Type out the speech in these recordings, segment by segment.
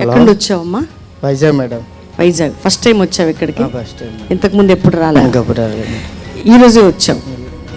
ఎక్కడి వచ్చావమ్మా? Vizag madam. Vizag. First time వచ్చావు ఇక్కడికి? ఫస్ట్ టైం ఇంతకు ముందు ఎప్పుడు రాలే? ఇంకప్పుడు రాలేదు. ఈ రోజే వచ్చావు?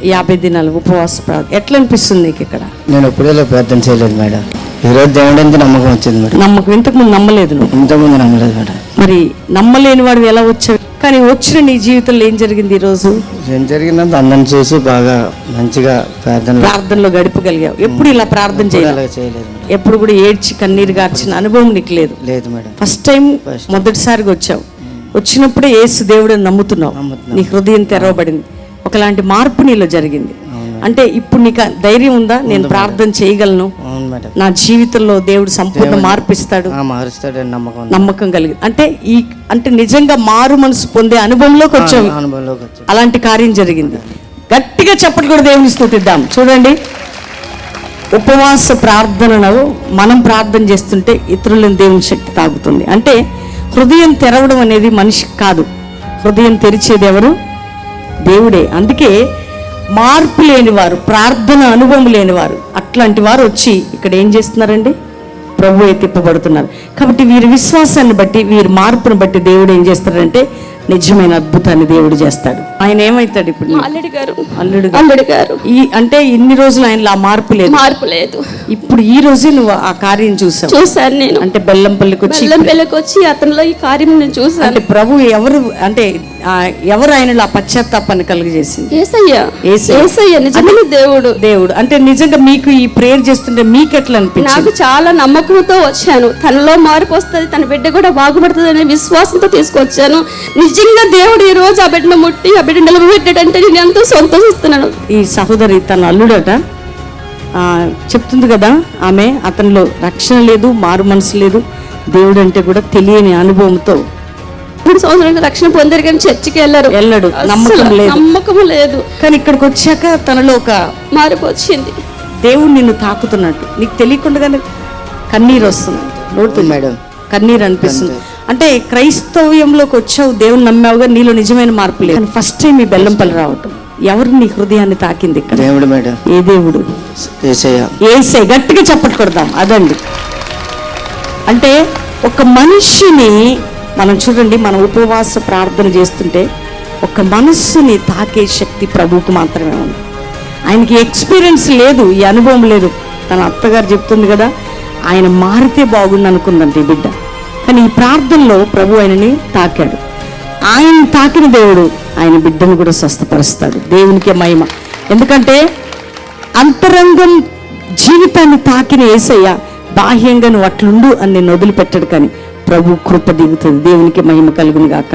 యాభై దినాలు ఉపవాస ప్రార్థన ఎట్లా అనిపిస్తుంది నీకు ఇక్కడ? నేను ఎప్పుడూ ఇలా ప్రార్థన చేయలేదు మేడం. ఈరోజు దేవుడు ఎంత నమ్మకం వచ్చింది మేడం. నమ్మకం ఇంతకు ముందు నమ్మలేదు నువ్వు? ఇంతకుముందు నమ్మలేదు మేడం. మరి నమ్మలేని వాడు ఎలా వచ్చావు కానీ వచ్చిన నీ జీవితంలో ఏం జరిగింది ఈ రోజు? ఏం జరిగిందంత అందరిని చూసి బాగా మంచిగా ప్రార్థన ప్రార్థనలో గడపగలిగావు. ఎప్పుడు ఇలా ప్రార్థన చేయలేదు? ఎప్పుడు కూడా ఏడ్చి కన్నీరు గార్చిన అనుభవం నీకు లేదు. లేదు మేడం. ఫస్ట్ టైం మొదటిసారిగా వచ్చావు. వచ్చినప్పుడే యేసు దేవుడని నమ్ముతున్నావు. నీ హృదయం తెరవబడింది. ఒకలాంటి మార్పు నీలో జరిగింది. అంటే ఇప్పుడు నీకు ధైర్యం ఉందా? నేను ప్రార్థన చేయగలను? నా జీవితంలో దేవుడు సంపూర్ణ మార్పిస్తాడు. ఆ, మారుస్తాడని నమ్మకం. నమ్మకం కలిగింది అంటే ఈ అంటే నిజంగా మారు మనసు పొందే అనుభవంలోకి వచ్చావు. ఆ అనుభవంలోకి అలాంటి కార్యం జరిగింది. గట్టిగా చప్పట్లు కూడా దేవుని స్తుతిద్దాం చూడండి. ఉపవాస ప్రార్థనలో మనం ప్రార్థన చేస్తుంటే ఇతరులను దేవుని శక్తి తాగుతుంది. అంటే హృదయం తెరవడం అనేది మనిషికి కాదు. హృదయం తెరిచేది ఎవరు? దేవుడే. అందుకే మార్పు లేనివారు ప్రార్థన అనుభవం లేనివారు అట్లాంటి వారు వచ్చి ఇక్కడ ఏం చేస్తున్నారండి? ప్రభు తిప్పబడుతున్నారు. కాబట్టి వీరి విశ్వాసాన్ని బట్టి వీరి మార్పును బట్టి దేవుడు ఏం చేస్తాడంటే నిజమైన అద్భుతాన్ని దేవుడు చేస్తాడు. ఆయన ఏమవుతాడు ఇప్పుడు? అల్లుడి గారు. అల్లుడు అల్లుడి గారు. ఈ అంటే ఇన్ని రోజులు ఆయనలో ఆ మార్పు లేదు. మార్పు లేదు. ఇప్పుడు ఈ రోజే నువ్వు ఆ కార్యం చూసావు. చూశాను నేను. అంటే బెల్లంపల్లికి వచ్చి బెల్లం పిల్లకి వచ్చి అతనిలో ఈ కార్యం నేను చూశాను. అంటే ప్రభు ఎవరు అంటే ఎవరు ఆయనలో ఆ పశ్చాత్తాపాన్ని కలుగజేసింది? ఏసయ్య. నిజమైన దేవుడు. దేవుడు. అంటే నిజంగా మీకు ఈ ప్రేయర్ చేస్తుంటే మీకు ఎట్లా అనిపించింది? నాకు చాలా నమ్మకంతో వచ్చాను. తనలో మార్పు వస్తుంది తన బిడ్డ కూడా బాగుపడుతుంది అనే విశ్వాసంతో తీసుకొచ్చాను. నిజంగా దేవుడు ఈ రోజు ఆ బిడ్డను ముట్టి ఆ బిడ్డ నిలబెట్టాడంటే నేను ఎంతో సంతోషిస్తున్నాను. ఈ సహోదరి తన అల్లుడట చెప్తుంది కదా ఆమె అతనిలో రక్షణ లేదు మారు మనసు లేదు. దేవుడు అంటే కూడా తెలియని అనుభవంతో మూడు సంవత్సరాలు రక్షణ పొందారు కానీ చర్చికి వెళ్ళారు. వెళ్ళడు. నమ్మకం లేదు. నమ్మకం లేదు. కానీ ఇక్కడికి వచ్చాక తనలో ఒక మార్పు వచ్చింది దేవుడు నిన్ను తాకుతున్నట్టు. నీకు తెలియకుండానే కన్నీరు వస్తుంది. నోడుతుంది మేడం. కన్నీరు అనిపిస్తుంది. అంటే క్రైస్తవ్యంలోకి వచ్చావు దేవుని నమ్మావుగా నీలో నిజమైన మార్పు లేదు. కానీ ఫస్ట్ టైం ఈ బెల్లంపల్లి రావటం. ఎవరు నీ హృదయాన్ని తాకింది ఇక్కడ? దేవుడు మేడం. ఏ దేవుడు? ఏసే గట్టిగా చప్పట్లు కొడదాం. అదండి. అంటే ఒక మనిషిని మనం చూడండి మనం ఉపవాస ప్రార్థన చేస్తుంటే ఒక మనస్సుని తాకే శక్తి ప్రభువుకు మాత్రమే ఉంది. ఆయనకి ఎక్స్పీరియన్స్ లేదు ఈ అనుభవం లేదు. తన అత్తగారు చెప్తుంది కదా ఆయన మారితే బాగుంది అనుకుందండి ఈ బిడ్డ. కానీ ఈ ప్రార్థనలో ప్రభు ఆయనని తాకాడు. ఆయన తాకిన దేవుడు ఆయన బిడ్డను కూడా స్వస్థపరుస్తాడు. దేవునికే మహిమ. ఎందుకంటే అంతరంగం జీవితాన్ని తాకిన ఏసయ్య బాహ్యంగా నువ్వు అట్లుండు అని నేను వదిలిపెట్టాడు కానీ ప్రభు కృప దిగుతుంది. దేవునికి మహిమ కలుగును గాక